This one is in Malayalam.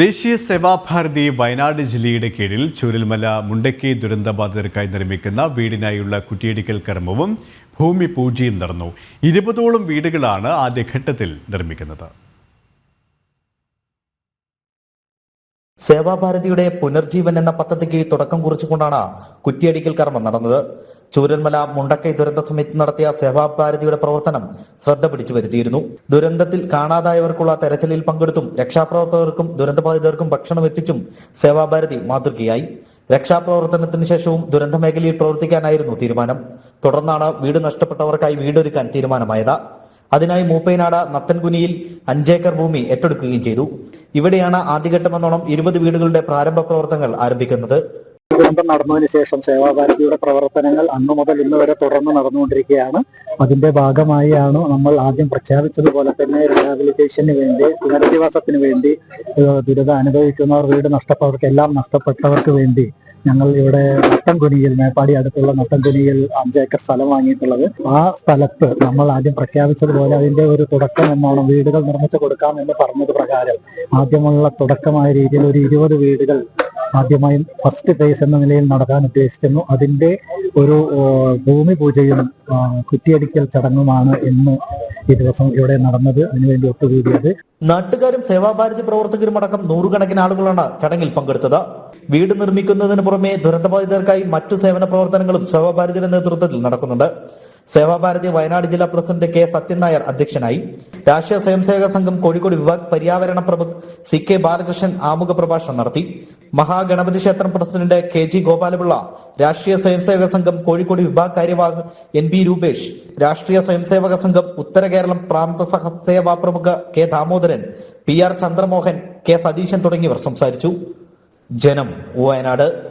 ദേശീയ സേവാഭാരതി വയനാട് ജില്ലയുടെ കീഴിൽ ചൂരൽമല മുണ്ടക്കി ദുരന്തബാധിതർക്കായി നിർമ്മിക്കുന്ന വീടിനായുള്ള കുറ്റിയടിക്കൽ കർമ്മവും ഭൂമി പൂജയും നടന്നു. ഇരുപതോളം വീടുകളാണ് ആദ്യഘട്ടത്തിൽ നിർമ്മിക്കുന്നത്. സേവാഭാരതിയുടെ പുനർജീവൻ എന്ന പദ്ധതിക്ക് തുടക്കം കുറിച്ചുകൊണ്ടാണ് കുറ്റിയടിക്കൽ കർമ്മം നടന്നത്. ചൂരന്മല മുണ്ടക്കൈ ദുരന്ത സമയത്ത് നടത്തിയ സേവാഭാരതിയുടെ പ്രവർത്തനം ശ്രദ്ധ പിടിച്ചു വരുത്തിയിരുന്നു. ദുരന്തത്തിൽ കാണാതായവർക്കുള്ള തെരച്ചിലിൽ പങ്കെടുത്തും രക്ഷാപ്രവർത്തകർക്കും ദുരന്തബാധിതർക്കും ഭക്ഷണം എത്തിച്ചും സേവാഭാരതി മാതൃകയായി. രക്ഷാപ്രവർത്തനത്തിന് ശേഷവും ദുരന്ത മേഖലയിൽ പ്രവർത്തിക്കാനായിരുന്നു തീരുമാനം. തുടർന്നാണ് വീട് നഷ്ടപ്പെട്ടവർക്കായി വീടൊരുക്കാൻ തീരുമാനമായത്. അതിനായി മൂപ്പൈനാട് നത്തൻകുനിയിൽ അഞ്ചേക്കർ ഭൂമി ഏറ്റെടുക്കുകയും ചെയ്തു. ഇവിടെയാണ് ആദ്യഘട്ടമെന്നോണം ഇരുപത് വീടുകളുടെ പ്രാരംഭ പ്രവർത്തനങ്ങൾ ആരംഭിക്കുന്നത്. ദുരന്തം നടന്നതിന് ശേഷം സേവാഭാരതിയുടെ പ്രവർത്തനങ്ങൾ അന്നു മുതൽ ഇന്ന് വരെ തുടർന്ന് നടന്നുകൊണ്ടിരിക്കുകയാണ്. അതിന്റെ ഭാഗമായാണ് നമ്മൾ ആദ്യം പ്രഖ്യാപിച്ചതുപോലെ തന്നെ റിഹാബിലിറ്റേഷന് വേണ്ടി പുനരധിവാസത്തിന് വേണ്ടി ദുരിതം അനുഭവിക്കുന്നവർ വീട് നഷ്ടപ്പെട്ടവർക്ക് എല്ലാം നഷ്ടപ്പെട്ടവർക്ക് വേണ്ടി ഞങ്ങൾ ഇവിടെ നട്ടംകുനിയിൽ മേപ്പാടി അടുത്തുള്ള നട്ടംകുനിയിൽ അഞ്ചേക്കർ സ്ഥലം വാങ്ങിയിട്ടുള്ളത്. ആ സ്ഥലത്ത് നമ്മൾ ആദ്യം പ്രഖ്യാപിച്ചതുപോലെ അതിന്റെ ഒരു തുടക്കം എന്നോണം വീടുകൾ നിർമ്മിച്ചു കൊടുക്കാം എന്ന് പറഞ്ഞത് പ്രകാരം ആദ്യമുള്ള തുടക്കമായ രീതിയിൽ ഒരു ഇരുപത് വീടുകൾ ആദ്യമായി ഫസ്റ്റ് ഫേസ് എന്ന നിലയിൽ നടത്താൻ ഉദ്ദേശിക്കുന്നു. അതിന്റെ ഒരു ഭൂമി പൂജയും കുറ്റിയടിക്കൽ ചടങ്ങുമാണ് ഇന്ന് ഈ ദിവസം ഇവിടെ നടന്നത്. അതിനുവേണ്ടി ഒത്തുകൂടിയത്. നാട്ടുകാരും സേവാഭാരതി പ്രവർത്തകരും അടക്കം നൂറുകണക്കിന് ആളുകളാണ് ചടങ്ങിൽ പങ്കെടുത്തത്. വീട് നിർമ്മിക്കുന്നതിന് പുറമെ ദുരന്തബാധിതർക്കായി മറ്റു സേവന പ്രവർത്തനങ്ങളും സേവാഭാരതിയുടെ നേതൃത്വത്തിൽ നടക്കുന്നുണ്ട്. സേവാഭാരതി വയനാട് ജില്ലാ പ്രസിഡന്റ് കെ. സത്യൻ നായർ അധ്യക്ഷനായി. രാഷ്ട്രീയ സ്വയംസേവക സംഘം കോഴിക്കോട് വിഭാഗ് പര്യാവരണ പ്രമുഖ് സി. കെ. ബാലകൃഷ്ണൻ ആമുഖ പ്രഭാഷണം നടത്തി. മഹാഗണപതി ക്ഷേത്രം president K. G. Gopala Pillai Rashtriya Swayamsevak Sangh Kozhikode വിഭാഗ് കാര്യവാഹ് എൻ. ബി. രൂപേഷ് രാഷ്ട്രീയ സ്വയംസേവക സംഘം ഉത്തര കേരളം പ്രാന്ത സഹസേവാ പ്രമുഖ K. Damodaran P. R. Chandramohan K. Satheesan തുടങ്ങിയവർ സംസാരിച്ചു. ജനം വയനാട്